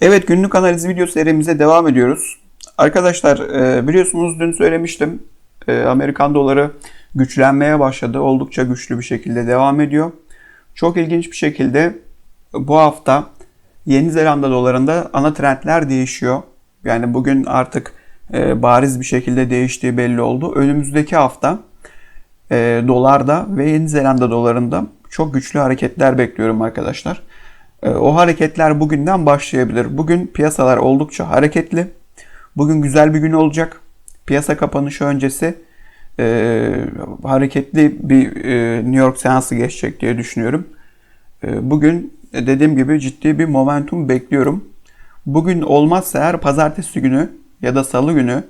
Evet günlük analiz video serimize devam ediyoruz. Arkadaşlar e, biliyorsunuz dün söylemiştim. E, Amerikan doları güçlenmeye başladı. Oldukça güçlü bir şekilde devam ediyor. Çok ilginç bir şekilde bu hafta Yeni Zelanda dolarında ana trendler değişiyor. Yani bugün artık e, bariz bir şekilde değiştiği belli oldu. Önümüzdeki hafta dolarda ve Yeni Zelanda dolarında çok güçlü hareketler bekliyorum arkadaşlar. Ee, o hareketler bugünden başlayabilir. Bugün piyasalar oldukça hareketli. Bugün güzel bir gün olacak. Piyasa kapanışı öncesi e, hareketli bir e, New York seansı geçecek diye düşünüyorum. E, bugün dediğim gibi ciddi bir momentum bekliyorum. Bugün olmazsa eğer pazartesi günü ya da salı günü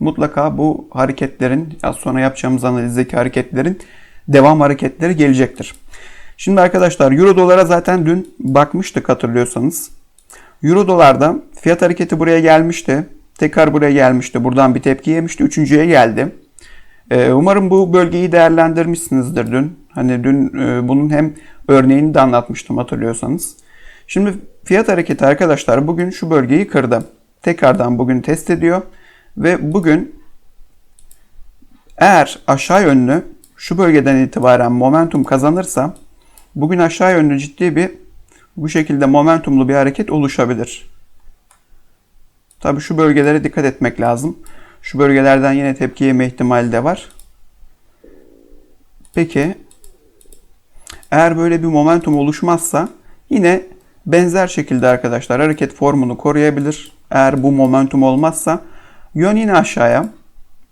mutlaka bu hareketlerin, az sonra yapacağımız analizdeki hareketlerin devam hareketleri gelecektir. Şimdi arkadaşlar Euro dolara zaten dün bakmıştık hatırlıyorsanız. Euro dolarda fiyat hareketi buraya gelmişti. Tekrar buraya gelmişti. Buradan bir tepki yemişti. Üçüncüye geldi. Ee, umarım bu bölgeyi değerlendirmişsinizdir dün. Hani dün e, bunun hem örneğini de anlatmıştım hatırlıyorsanız. Şimdi fiyat hareketi arkadaşlar bugün şu bölgeyi kırdı. Tekrardan bugün test ediyor. Ve bugün eğer aşağı yönlü şu bölgeden itibaren momentum kazanırsa Bugün aşağı yönlü ciddi bir bu şekilde momentumlu bir hareket oluşabilir. Tabi şu bölgelere dikkat etmek lazım. Şu bölgelerden yine tepki yeme ihtimali de var. Peki eğer böyle bir momentum oluşmazsa yine benzer şekilde arkadaşlar hareket formunu koruyabilir. Eğer bu momentum olmazsa yön yine aşağıya.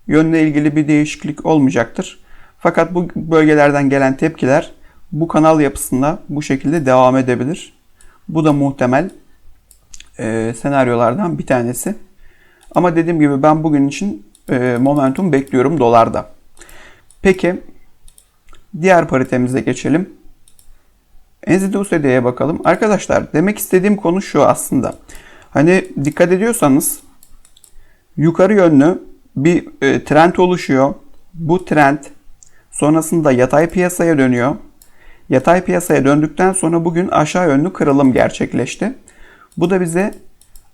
Yönle ilgili bir değişiklik olmayacaktır. Fakat bu bölgelerden gelen tepkiler bu kanal yapısında bu şekilde devam edebilir. Bu da muhtemel e, senaryolardan bir tanesi. Ama dediğim gibi ben bugün için e, momentum bekliyorum dolarda. Peki diğer paritemize geçelim. NZD bakalım. Arkadaşlar demek istediğim konu şu aslında. Hani dikkat ediyorsanız yukarı yönlü bir e, trend oluşuyor. Bu trend sonrasında yatay piyasaya dönüyor. Yatay piyasaya döndükten sonra bugün aşağı yönlü kırılım gerçekleşti. Bu da bize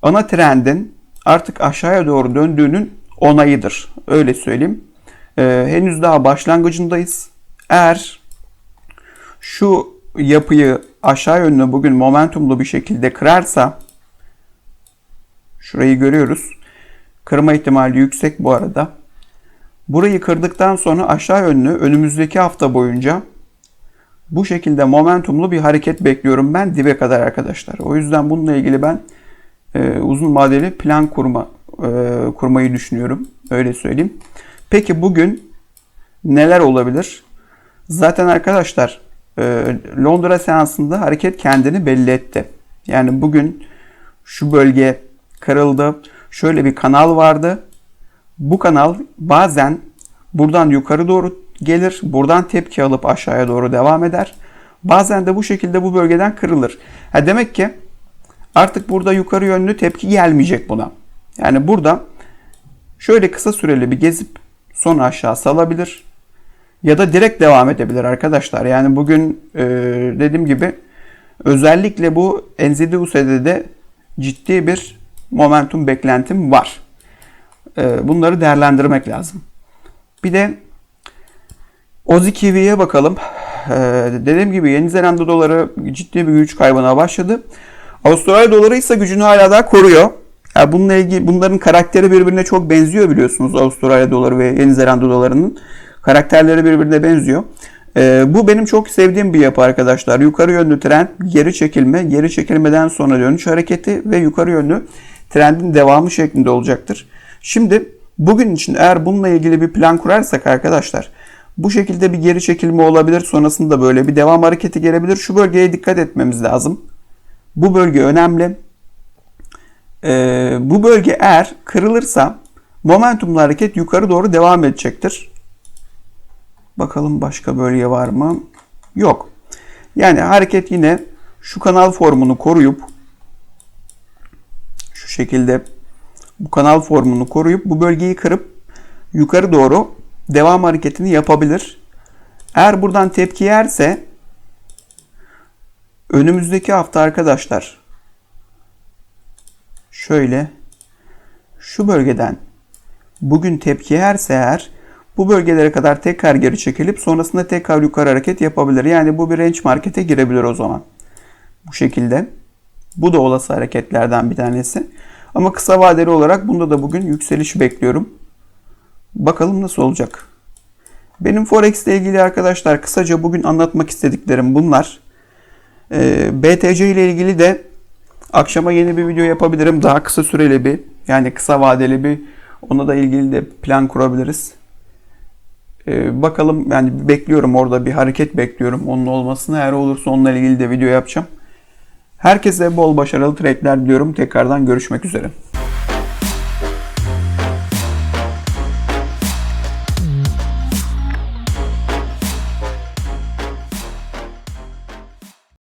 ana trendin artık aşağıya doğru döndüğünün onayıdır. Öyle söyleyeyim. Ee, henüz daha başlangıcındayız. Eğer şu yapıyı aşağı yönlü bugün momentumlu bir şekilde kırarsa şurayı görüyoruz. Kırma ihtimali yüksek bu arada. Burayı kırdıktan sonra aşağı yönlü önümüzdeki hafta boyunca bu şekilde momentumlu bir hareket bekliyorum ben dibe kadar arkadaşlar. O yüzden bununla ilgili ben e, uzun vadeli plan kurma e, kurmayı düşünüyorum. Öyle söyleyeyim. Peki bugün neler olabilir? Zaten arkadaşlar e, Londra seansında hareket kendini belli etti. Yani bugün şu bölge kırıldı. Şöyle bir kanal vardı. Bu kanal bazen buradan yukarı doğru gelir. Buradan tepki alıp aşağıya doğru devam eder. Bazen de bu şekilde bu bölgeden kırılır. Ha demek ki artık burada yukarı yönlü tepki gelmeyecek buna. Yani burada şöyle kısa süreli bir gezip sonra aşağı salabilir. Ya da direkt devam edebilir arkadaşlar. Yani bugün e, dediğim gibi özellikle bu NZD-USD'de ciddi bir momentum beklentim var. E, bunları değerlendirmek lazım. Bir de Ozi Kiwi'ye bakalım. Ee, dediğim gibi Yeni Zelanda doları ciddi bir güç kaybına başladı. Avustralya doları ise gücünü hala daha koruyor. Yani bununla ilgili bunların karakteri birbirine çok benziyor biliyorsunuz Avustralya doları ve Yeni Zelanda dolarının karakterleri birbirine benziyor. Ee, bu benim çok sevdiğim bir yapı arkadaşlar. Yukarı yönlü trend, geri çekilme, geri çekilmeden sonra dönüş hareketi ve yukarı yönlü trendin devamı şeklinde olacaktır. Şimdi bugün için eğer bununla ilgili bir plan kurarsak arkadaşlar bu şekilde bir geri çekilme olabilir. Sonrasında böyle bir devam hareketi gelebilir. Şu bölgeye dikkat etmemiz lazım. Bu bölge önemli. Ee, bu bölge eğer kırılırsa momentumlu hareket yukarı doğru devam edecektir. Bakalım başka bölge var mı? Yok. Yani hareket yine şu kanal formunu koruyup şu şekilde bu kanal formunu koruyup bu bölgeyi kırıp yukarı doğru devam hareketini yapabilir. Eğer buradan tepki yerse önümüzdeki hafta arkadaşlar şöyle şu bölgeden bugün tepki yerse eğer bu bölgelere kadar tekrar geri çekilip sonrasında tekrar yukarı hareket yapabilir. Yani bu bir range markete girebilir o zaman. Bu şekilde. Bu da olası hareketlerden bir tanesi. Ama kısa vadeli olarak bunda da bugün yükseliş bekliyorum. Bakalım nasıl olacak. Benim Forex ile ilgili arkadaşlar kısaca bugün anlatmak istediklerim bunlar. Ee, BTC ile ilgili de akşama yeni bir video yapabilirim. Daha kısa süreli bir yani kısa vadeli bir ona da ilgili de plan kurabiliriz. Ee, bakalım yani bekliyorum orada bir hareket bekliyorum onun olmasını. Eğer olursa onunla ilgili de video yapacağım. Herkese bol başarılı trade'ler diliyorum. Tekrardan görüşmek üzere.